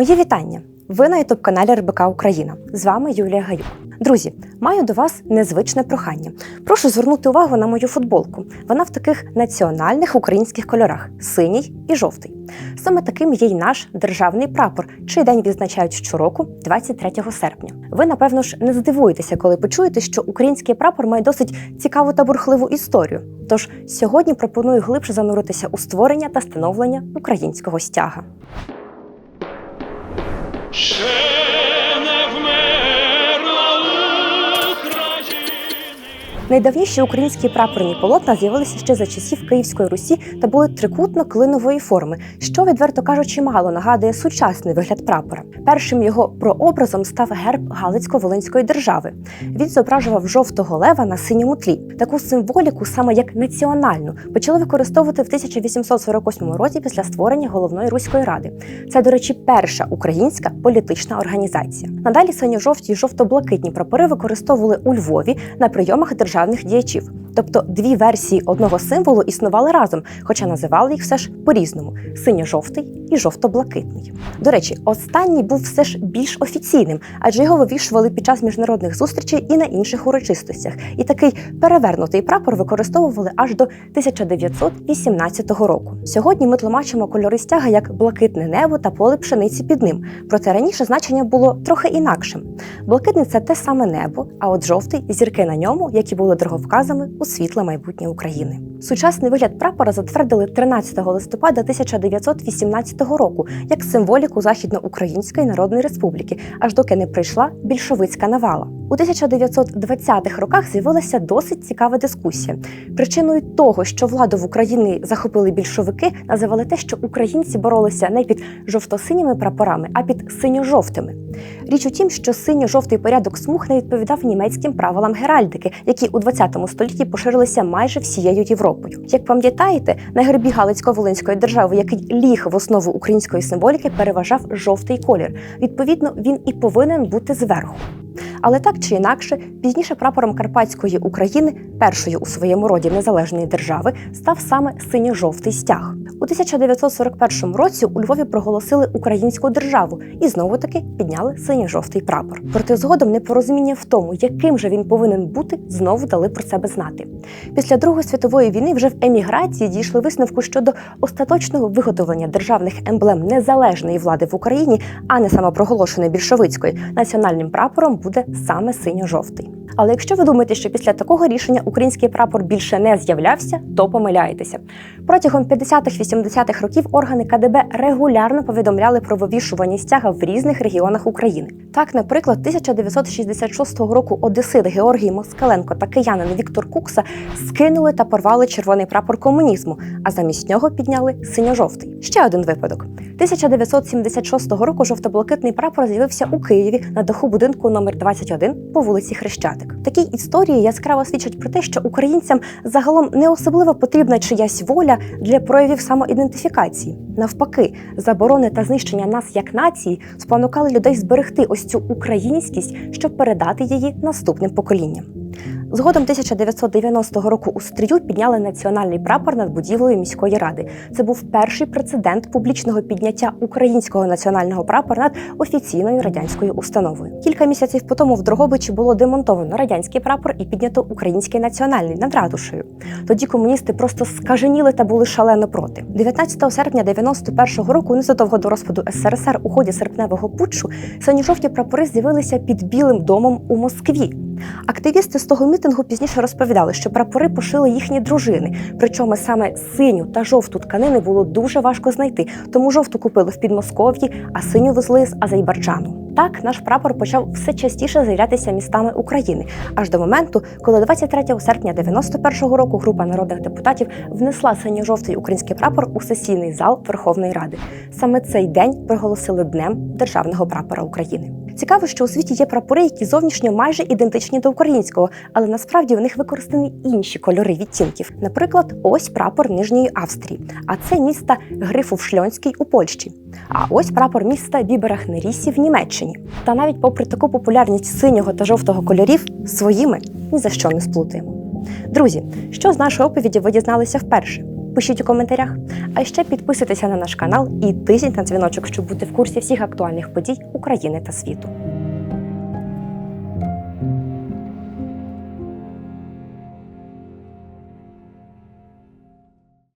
Мої вітання! Ви на ютуб каналі РБК Україна. З вами Юлія Гаюк. Друзі, маю до вас незвичне прохання. Прошу звернути увагу на мою футболку. Вона в таких національних українських кольорах синій і жовтий. Саме таким є й наш державний прапор, чий день відзначають щороку, 23 серпня. Ви, напевно ж, не здивуєтеся, коли почуєте, що український прапор має досить цікаву та бурхливу історію. Тож сьогодні пропоную глибше зануритися у створення та становлення українського стяга. Ще Найдавніші українські прапорні полотна з'явилися ще за часів Київської Русі та були трикутно-клинової форми, що, відверто кажучи, мало нагадує сучасний вигляд прапора. Першим його прообразом став герб Галицько-Волинської держави. Він зображував жовтого лева на синьому тлі. Таку символіку, саме як національну, почали використовувати в 1848 році після створення головної руської ради. Це, до речі, перша українська політична організація. Надалі синьо-жовті і жовто-блакитні прапори використовували у Львові на прийомах державних діячів. Тобто дві версії одного символу існували разом, хоча називали їх все ж по-різному: синьо-жовтий і жовто-блакитний. До речі, останній був все ж більш офіційним, адже його вивішували під час міжнародних зустрічей і на інших урочистостях. І такий перевернутий прапор використовували аж до 1918 року. Сьогодні ми тлумачимо кольори стяга як блакитне небо та поле пшениці під ним. Проте раніше значення було трохи інакшим. Блакитний це те саме небо, а от жовтий зірки на ньому, які були дороговказами у світле майбутнє України. Сучасний вигляд прапора затвердили 13 листопада 1918 року як символіку Західноукраїнської Народної Республіки, аж доки не прийшла більшовицька навала. У 1920-х роках з'явилася досить цікава дискусія. Причиною того, що владу в Україні захопили більшовики, називали те, що українці боролися не під жовто-синіми прапорами, а під синьо-жовтими. Річ у тім, що синьо-жовтий порядок смуг не відповідав німецьким правилам геральдики, які у 20 столітті поширилися майже всією Європою. Як пам'ятаєте, на гербі Галицько-Волинської держави, який ліг в основу української символіки, переважав жовтий колір. Відповідно, він і повинен бути зверху. Але так чи інакше, пізніше прапором Карпатської України, першої у своєму роді незалежної держави, став саме синьо-жовтий стяг. У 1941 році у Львові проголосили українську державу і знову таки підняли синьо-жовтий прапор. Проте згодом непорозуміння в тому, яким же він повинен бути, знову дали про себе знати. Після Другої світової війни вже в еміграції дійшли висновку щодо остаточного виготовлення державних емблем незалежної влади в Україні, а не самопроголошеної більшовицької, національним прапором буде саме синьо-жовтий. Але якщо ви думаєте, що після такого рішення український прапор більше не з'являвся, то помиляєтеся. Протягом 50-80-х років органи КДБ регулярно повідомляли про вивішування стяга в різних регіонах України. Так, наприклад, 1966 року одесит Георгій Москаленко та киянин Віктор Кукса скинули та порвали червоний прапор комунізму, а замість нього підняли синьо-жовтий. Ще один випадок. 1976 року жовто-блакитний прапор з'явився у Києві на даху будинку номер 21 по вулиці Хрещатик. Такі історії яскраво свідчать про те, що українцям загалом не особливо потрібна чиясь воля для проявів самоідентифікації. Навпаки, заборони та знищення нас як нації спонукали людей зберегти ось цю українськість, щоб передати її наступним поколінням. Згодом 1990 року у стрію підняли національний прапор над будівлею міської ради. Це був перший прецедент публічного підняття українського національного прапора над офіційною радянською установою. Кілька місяців по тому в Дрогобичі було демонтовано радянський прапор і піднято український національний над ратушею. Тоді комуністи просто скаженіли та були шалено проти. 19 серпня 91-го року, незадовго до розпаду СРСР у ході серпневого путчу, синьо-жовті прапори з'явилися під Білим домом у Москві. Активісти з того мітингу пізніше розповідали, що прапори пошили їхні дружини. Причому саме синю та жовту тканини було дуже важко знайти, тому жовту купили в Підмосков'ї, а синю везли з Азербайджану. Так, наш прапор почав все частіше з'являтися містами України, аж до моменту, коли 23 серпня 91-го року група народних депутатів внесла синьо-жовтий український прапор у сесійний зал Верховної Ради. Саме цей день проголосили днем державного прапора України. Цікаво, що у світі є прапори, які зовнішньо майже ідентичні до українського, але насправді в них використані інші кольори відтінків. Наприклад, ось прапор Нижньої Австрії, а це міста Грифов-Шльонський у Польщі. А ось прапор міста Біберах-Нерісі в Німеччині. Та навіть попри таку популярність синього та жовтого кольорів, своїми ні за що не сплутаємо. Друзі, що з нашої оповіді ви дізналися вперше? Пишіть у коментарях. А ще підписуйтеся на наш канал і тисніть на дзвіночок, щоб бути в курсі всіх актуальних подій України та світу.